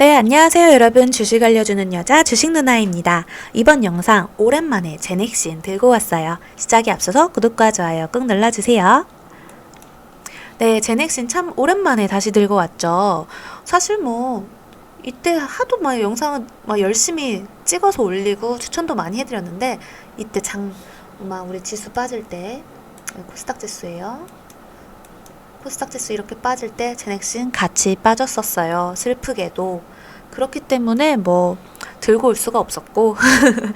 네, 안녕하세요 여러분. 주식 알려주는 여자 주식 누나입니다. 이번 영상 오랜만에 제넥신 들고 왔어요. 시작에 앞서서 구독과 좋아요 꾹 눌러주세요. 네, 제넥신 참 오랜만에 다시 들고 왔죠. 사실 뭐 이때 하도 막 영상을 막 열심히 찍어서 올리고 추천도 많이 해드렸는데 이때 장, 막 우리 지수 빠질 때 코스닥 지수예요. 코스닥 지수 이렇게 빠질 때 제넥신 같이 빠졌었어요. 슬프게도. 그렇기 때문에 뭐 들고 올 수가 없었고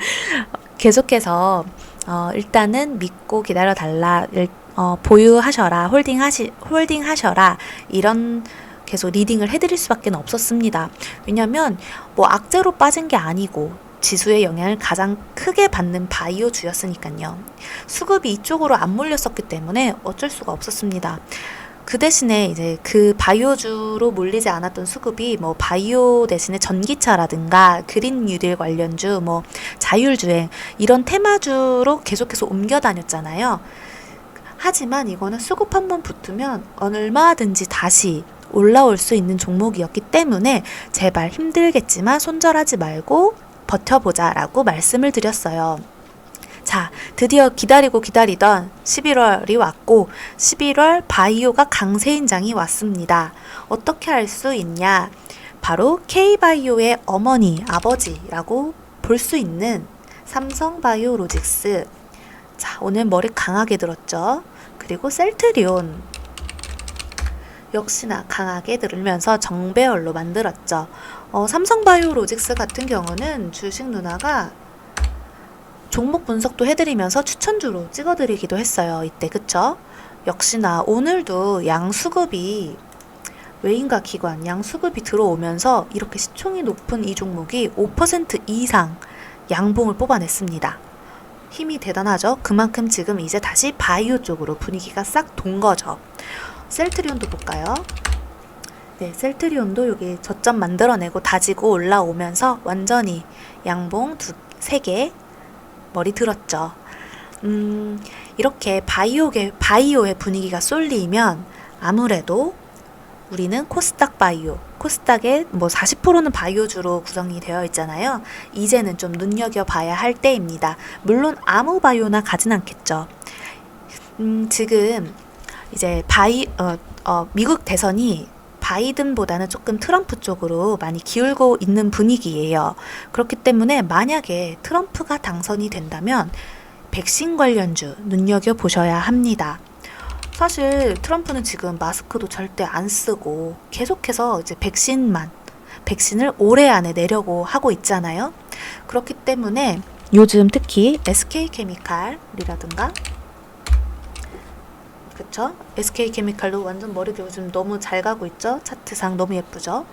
계속해서 어, 일단은 믿고 기다려 달라. 일- 어, 보유하셔라. 홀딩 하시 홀딩 하셔라. 이런 계속 리딩을 해드릴 수밖에 없었습니다. 왜냐면 뭐 악재로 빠진 게 아니고 지수의 영향을 가장 크게 받는 바이오 주였으니까요. 수급이 이쪽으로 안 몰렸었기 때문에 어쩔 수가 없었습니다. 그 대신에 이제 그 바이오주로 몰리지 않았던 수급이 뭐 바이오 대신에 전기차라든가 그린 뉴딜 관련주, 뭐 자율주행 이런 테마주로 계속해서 옮겨 다녔잖아요. 하지만 이거는 수급 한번 붙으면 얼마든지 다시 올라올 수 있는 종목이었기 때문에 제발 힘들겠지만 손절하지 말고 버텨보자 라고 말씀을 드렸어요. 자, 드디어 기다리고 기다리던 11월이 왔고 11월 바이오가 강세인장이 왔습니다. 어떻게 할수 있냐? 바로 K바이오의 어머니, 아버지라고 볼 수 있는 삼성바이오로직스. 자, 오늘 머리 강하게 들었죠? 그리고 셀트리온. 역시나 강하게 들으면서 정배열로 만들었죠. 어, 삼성바이오로직스 같은 경우는 주식 누나가 종목 분석도 해드리면서 추천주로 찍어드리기도 했어요. 이때 그쵸? 역시나 오늘도 양수급이 외인과 기관 양수급이 들어오면서 이렇게 시총이 높은 이 종목이 5% 이상 양봉을 뽑아냈습니다. 힘이 대단하죠? 그만큼 지금 이제 다시 바이오 쪽으로 분위기가 싹 돈 거죠. 셀트리온도 볼까요? 네, 셀트리온도 여기 저점 만들어내고 다지고 올라오면서 완전히 양봉 두, 세 개, 머리 들었죠. 음, 이렇게 바이오계, 바이오의 분위기가 쏠리면 아무래도 우리는 코스닥 바이오, 코스닥의 뭐 40%는 바이오주로 구성이 되어 있잖아요. 이제는 좀 눈여겨봐야 할 때입니다. 물론 아무 바이오나 가진 않겠죠. 음, 지금 이제 바이, 어, 어, 미국 대선이 바이든보다는 조금 트럼프 쪽으로 많이 기울고 있는 분위기예요. 그렇기 때문에 만약에 트럼프가 당선이 된다면 백신 관련주 눈여겨 보셔야 합니다. 사실 트럼프는 지금 마스크도 절대 안 쓰고 계속해서 이제 백신만 백신을 올해 안에 내려고 하고 있잖아요. 그렇기 때문에 요즘 특히 SK 케미칼이라든가 그쵸? SK 케미칼도 완전 머리도 요즘 너무 잘 가고 있죠? 차트상 너무 예쁘죠?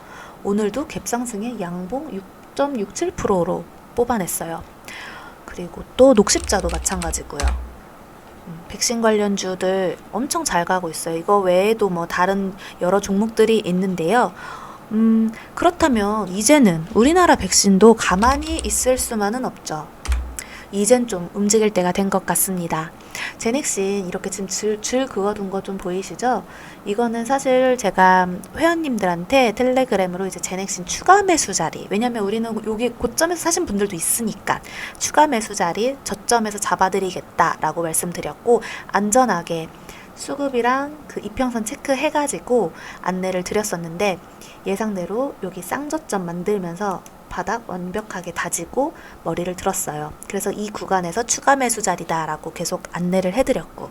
오늘도 갭상승의 양봉 6.67%로 뽑아냈어요. 그리고 또 녹십자도 마찬가지고요. 음, 백신 관련주들 엄청 잘 가고 있어요. 이거 외에도 뭐 다른 여러 종목들이 있는데요. 음, 그렇다면 이제는 우리나라 백신도 가만히 있을 수만은 없죠. 이젠 좀 움직일 때가 된 것 같습니다. 제넥신 이렇게 지금 줄, 줄 그어둔 거 좀 보이시죠? 이거는 사실 제가 회원님들한테 텔레그램으로 이제 제넥신 추가 매수 자리 왜냐면 우리는 여기 고점에서 사신 분들도 있으니까 추가 매수 자리 저점에서 잡아드리겠다라고 말씀드렸고 안전하게 수급이랑 그 이평선 체크해가지고 안내를 드렸었는데 예상대로 여기 쌍저점 만들면서 바닥 완벽하게 다지고 머리를 들었어요. 그래서 이 구간에서 추가 매수 자리다라고 계속 안내를 해드렸고,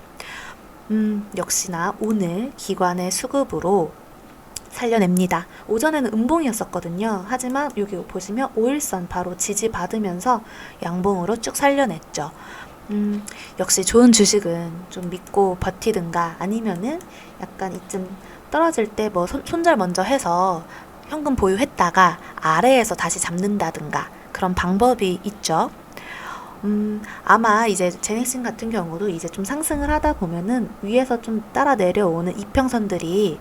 음, 역시나 오늘 기관의 수급으로 살려냅니다. 오전에는 음봉이었었거든요. 하지만 여기 보시면 5일선 바로 지지받으면서 양봉으로 쭉 살려냈죠. 음, 역시 좋은 주식은 좀 믿고 버티든가 아니면은 약간 이쯤 떨어질 때 뭐 손절 먼저 해서 현금 보유했다가 아래에서 다시 잡는다든가 그런 방법이 있죠. 음, 아마 이제 제넥신 같은 경우도 이제 좀 상승을 하다 보면은 위에서 좀 따라 내려오는 이평선들이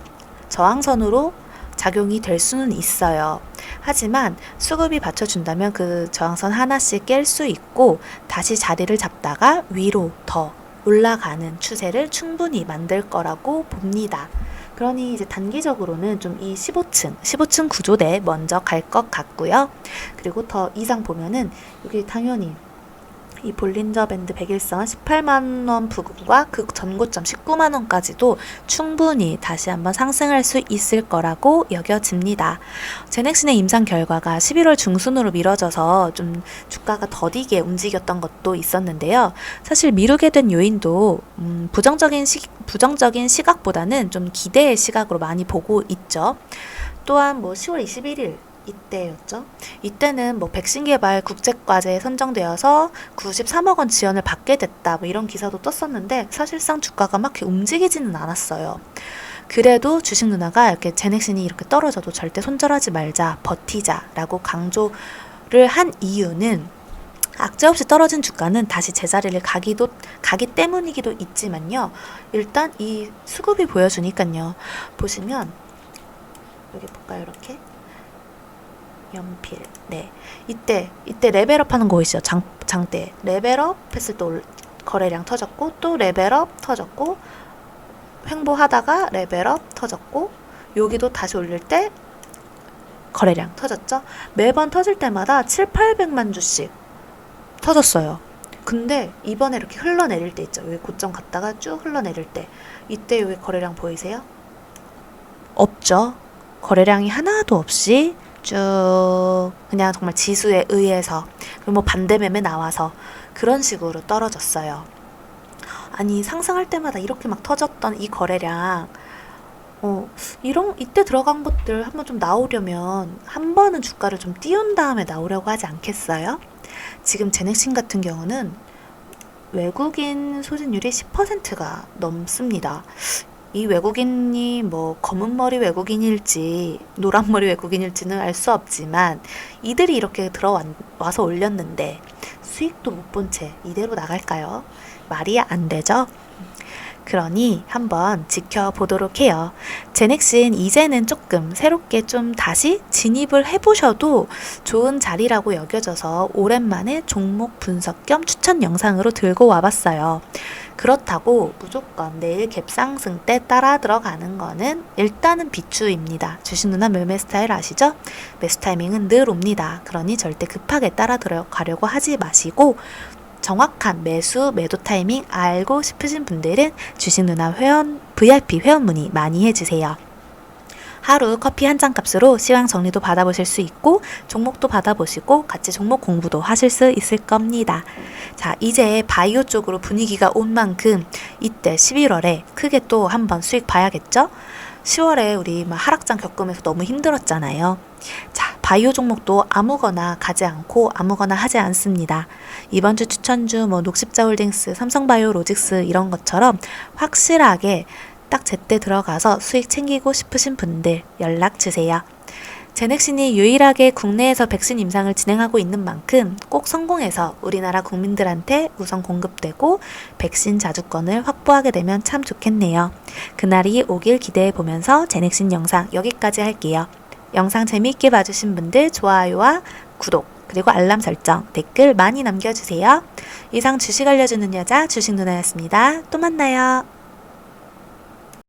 저항선으로 작용이 될 수는 있어요. 하지만 수급이 받쳐준다면 그 저항선 하나씩 깰 수 있고 다시 자리를 잡다가 위로 더 올라가는 추세를 충분히 만들 거라고 봅니다. 그러니 이제 단기적으로는 좀 이 15층, 15층 구조대 먼저 갈 것 같고요. 그리고 더 이상 보면은 여기 당연히 이 볼린저 밴드 101선 18만 원 부근과 그 전고점 19만 원까지도 충분히 다시 한번 상승할 수 있을 거라고 여겨집니다. 제넥신의 임상 결과가 11월 중순으로 미뤄져서 좀 주가가 더디게 움직였던 것도 있었는데요. 사실 미루게 된 요인도 음, 부정적인 시, 부정적인 시각보다는 좀 기대의 시각으로 많이 보고 있죠. 또한 뭐 10월 21일 이때였죠. 이때는 뭐 백신 개발 국제과제에 선정되어서 93억 원 지원을 받게 됐다. 뭐 이런 기사도 떴었는데 사실상 주가가 막 움직이지는 않았어요. 그래도 주식 누나가 이렇게 제넥신이 이렇게 떨어져도 절대 손절하지 말자, 버티자라고 강조를 한 이유는 악재 없이 떨어진 주가는 다시 제자리를 가기도 가기 때문이기도 있지만요. 일단 이 수급이 보여주니까요. 보시면 여기 볼까요, 이렇게 연필. 네. 이때 이때 레벨업 하는 거 보이시죠? 장 장대. 레벨업 했을 때 올- 거래량 터졌고 또 레벨업 터졌고 횡보하다가 레벨업 터졌고 여기도 다시 올릴 때 거래량 터졌죠? 매번 터질 때마다 7, 800만 주씩 터졌어요. 근데 이번에 이렇게 흘러내릴 때 있죠. 여기 고점 갔다가 쭉 흘러내릴 때 이때 여기 거래량 보이세요? 없죠. 거래량이 하나도 없이 쭉 그냥 정말 지수에 의해서 그리고 뭐 반대 매매 나와서 그런 식으로 떨어졌어요. 아니 상승할 때마다 이렇게 막 터졌던 이 거래량 어 이런 이때 들어간 것들 한번 좀 나오려면 한 번은 주가를 좀 띄운 다음에 나오려고 하지 않겠어요? 지금 제넥신 같은 경우는 외국인 소진율이 10%가 넘습니다. 이 외국인이 뭐 검은 머리 외국인일지 노란 머리 외국인일지는 알 수 없지만 이들이 이렇게 들어와서 올렸는데 수익도 못 본 채 이대로 나갈까요? 말이 안 되죠? 그러니 한번 지켜보도록 해요. 제넥신 이제는 조금 새롭게 좀 다시 진입을 해보셔도 좋은 자리라고 여겨져서 오랜만에 종목 분석 겸 추천 영상으로 들고 와봤어요. 그렇다고 무조건 내일 갭상승 때 따라 들어가는 거는 일단은 비추입니다. 주식 누나 매매 스타일 아시죠? 매수 타이밍은 늘 옵니다. 그러니 절대 급하게 따라 들어가려고 하지 마시고 정확한 매수 매도 타이밍 알고 싶으신 분들은 주식 누나 회원 VIP 회원 문의 많이 해주세요. 하루 커피 한 잔 값으로 시황 정리도 받아보실 수 있고 종목도 받아보시고 같이 종목 공부도 하실 수 있을 겁니다. 자, 이제 바이오 쪽으로 분위기가 온 만큼 이때 11월에 크게 또 한번 수익 봐야겠죠? 10월에 우리 막 하락장 겪으면서 너무 힘들었잖아요. 자, 바이오 종목도 아무거나 가지 않고 아무거나 하지 않습니다. 이번 주 추천주 뭐 녹십자 홀딩스, 삼성바이오 로직스 이런 것처럼 확실하게 딱 제때 들어가서 수익 챙기고 싶으신 분들 연락 주세요. 제넥신이 유일하게 국내에서 백신 임상을 진행하고 있는 만큼 꼭 성공해서 우리나라 국민들한테 우선 공급되고 백신 자주권을 확보하게 되면 참 좋겠네요. 그날이 오길 기대해 보면서 제넥신 영상 여기까지 할게요. 영상 재미있게 봐주신 분들 좋아요와 구독 그리고 알람 설정 댓글 많이 남겨주세요. 이상 주식 알려주는 여자 주식 누나였습니다. 또 만나요.